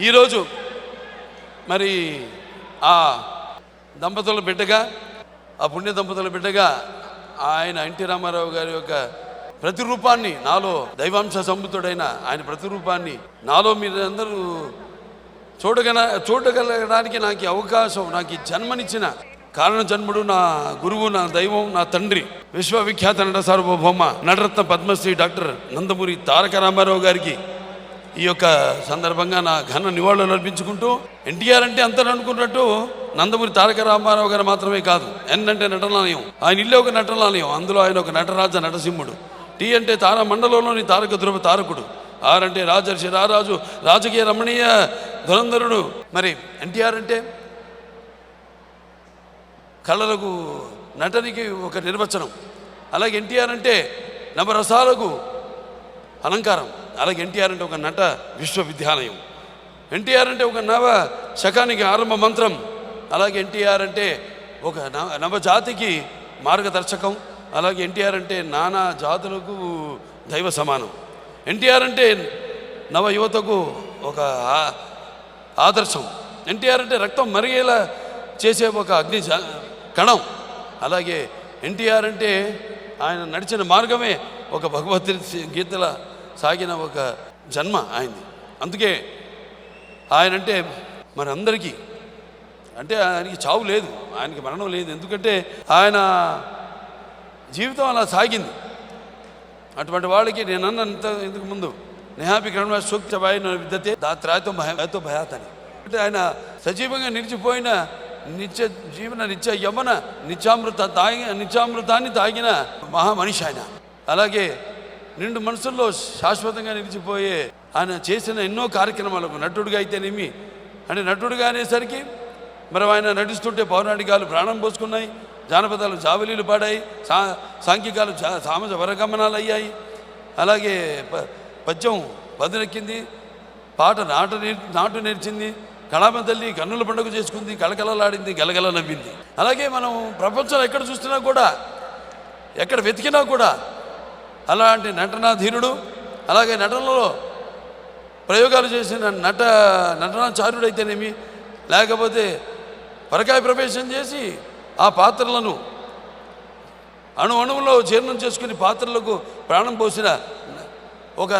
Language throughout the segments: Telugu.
ఈరోజు మరి ఆ దంపతుల బిడ్డగా ఆ పుణ్య దంపతుల బిడ్డగా ఆయన ఎన్టీ రామారావు గారి యొక్క ప్రతిరూపాన్ని నాలో దైవాంశ సంబుతుడైన ఆయన ప్రతిరూపాన్ని నాలో మీరందరూ చూడగల చూడగలగడానికి నాకు అవకాశం నాకు జన్మనిచ్చిన కారణ జన్ముడు నా గురువు నా దైవం నా తండ్రి విశ్వవిఖ్యాత నట సార్వభౌమ నటరత్న పద్మశ్రీ డాక్టర్ నందమూరి తారక రామారావు గారికి ఈ యొక్క సందర్భంగా నా ఘన నివాళులు అర్పించుకుంటూ ఎన్టీఆర్ అంటే అంతా అనుకున్నట్టు నందమూరి తారక రామారావు గారు మాత్రమే కాదు ఎన్ అంటే నటనాలయం ఆయన ఇల్లే ఒక నటనాలయం అందులో ఆయన ఒక నటరాజ నటసింహుడు. టీ అంటే తార మండలంలోని తారక ధ్రువ తారకుడు. ఆర్ అంటే రాజర్షి రారాజు రాజకీయ రమణీయ ధురంధరుడు. మరి ఎన్టీఆర్ అంటే కళలకు నటనికి ఒక నిర్వచనం. అలాగే ఎన్టీఆర్ అంటే నవరసాలకు అలంకారం. అలాగే ఎన్టీఆర్ అంటే ఒక నట విశ్వవిద్యాలయం. ఎన్టీఆర్ అంటే ఒక నవ శకానికి ఆరంభ మంత్రం. అలాగే ఎన్టీఆర్ అంటే ఒక నవ నవజాతికి మార్గదర్శకం. అలాగే ఎన్టీఆర్ అంటే నానా జాతులకు దైవ సమానం. ఎన్టీఆర్ అంటే నవ యువతకు ఒక ఆదర్శం. ఎన్టీఆర్ అంటే రక్తం మరిగేలా చేసే ఒక అగ్ని జ- కణం. అలాగే ఎన్టీఆర్ అంటే ఆయన నడిచిన మార్గమే ఒక భగవద్ గీతల సాగిన ఒక జన్మ ఆయనది. అందుకే ఆయన అంటే మరి అందరికీ అంటే ఆయనకి చావు లేదు ఆయనకి మరణం లేదు. ఎందుకంటే ఆయన జీవితం అలా సాగింది. అటువంటి వాళ్ళకి నేను అన్నంత ఇంతకు ముందు నేహాపి కర్మ సూక్త భయ విద్యతే దాత్రాయతో భయతో భయాతని అంటే ఆయన సజీవంగా నిలిచిపోయిన నిత్య జీవన నిత్య యమన నిత్యామృత తాగి నిత్యామృతాన్ని తాగిన మహామనిషి ఆయన. అలాగే నిండు మనసుల్లో శాశ్వతంగా నిలిచిపోయే ఆయన చేసిన ఎన్నో కార్యక్రమాలకు నటుడుగా అయితేనేమి? అంటే నటుడుగా అనేసరికి మరి ఆయన నటిస్తుంటే పౌరాణికాలు ప్రాణం పోసుకున్నాయి జానపదాలు జావలీలు పాడాయి సా సాంఘికాలు జా సామాజ వరగమనాలు అయ్యాయి. అలాగే ప పద్యం పదునెక్కింది పాట నాటు నాటు నేర్చింది కళామ తల్లి కన్నుల పండుగ చేసుకుంది కలకలలాడింది గలగల నవ్వింది. అలాగే మనం ప్రపంచంలో ఎక్కడ చూస్తున్నా కూడా ఎక్కడ వెతికినా కూడా అలాంటి నటనాధీనుడు అలాగే నటనలో ప్రయోగాలు చేసిన నట నటనాచార్యుడైతేనేమి లేకపోతే పరకాయ ప్రవేశం చేసి ఆ పాత్రలను అణు అణువులో జీర్ణం చేసుకుని పాత్రలకు ప్రాణం పోసిన ఒక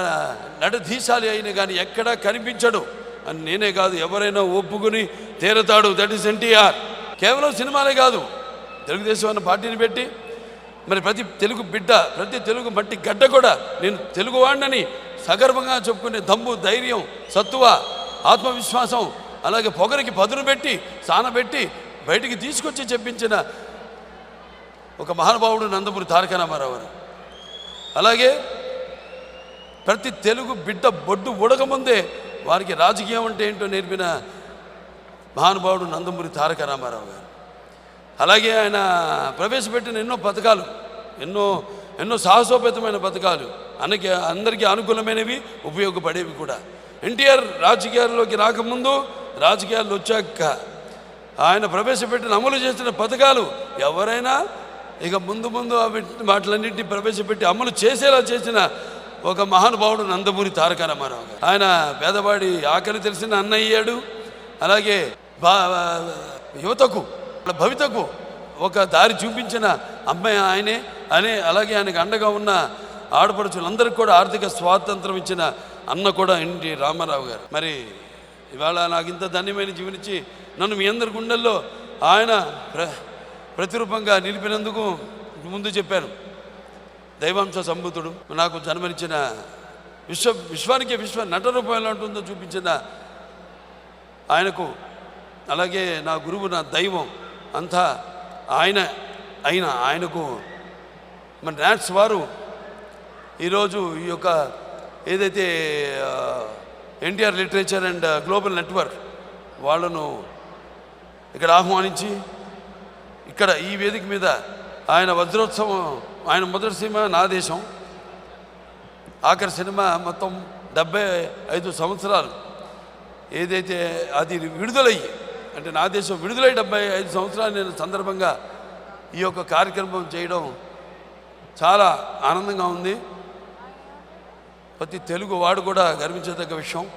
నటధీశాలి అయిన కానీ ఎక్కడా కనిపించడు. అని నేనే కాదు ఎవరైనా ఒప్పుకుని తీరతాడు. దట్ ఈస్ ఎన్టీఆర్ కేవలం సినిమాలే కాదు తెలుగుదేశం అన్న పార్టీని పెట్టి మరి ప్రతి తెలుగు బిడ్డ ప్రతి తెలుగు మట్టి గడ్డ కూడా నేను తెలుగువాడినని సగర్వంగా చెప్పుకునే దమ్ము ధైర్యం సత్తువ ఆత్మవిశ్వాసం అలాగే పొగరికి పదును పెట్టి సానబెట్టి బయటికి తీసుకొచ్చి చెప్పించిన ఒక మహానుభావుడు నందమూరి తారక రామారావు గారు. అలాగే ప్రతి తెలుగు బిడ్డ బొడ్డు ఉడకముందే వారికి రాజకీయం అంటే ఏంటో నేర్పిన మహానుభావుడు నందమూరి తారక రామారావు గారు. అలాగే ఆయన ప్రవేశపెట్టిన ఎన్నో పథకాలు ఎన్నో ఎన్నో సాహసోపేతమైన పథకాలు అన్నకి అందరికీ అనుకూలమైనవి ఉపయోగపడేవి కూడా. ఎన్టీఆర్ రాజకీయాల్లోకి రాకముందు రాజకీయాల్లో వచ్చాక ఆయన ప్రవేశపెట్టిన అమలు చేసిన పథకాలు ఎవరైనా ఇక ముందు ముందు వాటిలన్నింటినీ ప్రవేశపెట్టి అమలు చేసేలా చేసిన ఒక మహానుభావుడు నందమూరి తారక రామారావు ఆయన పేదవాడి ఆకలి తెలిసిన అన్నయ్యాడు అలాగే బా యువతకు భవితకు ఒక దారి చూపించిన అమ్మాయి ఆయనే అనే అలాగే ఆయనకు అండగా ఉన్న ఆడపడుచులందరికీ కూడా ఆర్థిక స్వాతంత్రం ఇచ్చిన అన్న కూడా ఎన్టీ రామారావు గారు. మరి ఇవాళ నాకు ఇంత ధన్యమైన జీవనిచ్చి నన్ను మీ అందరి గుండెల్లో ఆయన ప్ర ప్రతిరూపంగా నిలిపినందుకు ముందు చెప్పాను. దైవాంశ సంభూతుడు నాకు జన్మనిచ్చిన విశ్వ విశ్వానికి విశ్వ నట రూపం ఎలా ఉంటుందో చూపించిన ఆయనకు అలాగే నా గురువు నా దైవం అంతా ఆయన అయిన ఆయనకు. మన డాన్స్ వారు ఈరోజు ఈ యొక్క ఏదైతే NTR literature and global network వాళ్ళను ఇక్కడ ఆహ్వానించి ఇక్కడ ఈ వేదిక మీద ఆయన వజ్రోత్సవం ఆయన మొదటి సినిమా నా దేశం. ఆఖరి సినిమా మొత్తం డెబ్బై ఐదు సంవత్సరాలు. ఏదైతే అది విడుదలయ్యి అంటే నా దేశం విడుదలై డెబ్బై ఐదు సంవత్సరాలు నేను సందర్భంగా ఈ యొక్క కార్యక్రమం చేయడం చాలా ఆనందంగా ఉంది. ప్రతి తెలుగు వాడు కూడా గర్వించదగ్గ విషయం.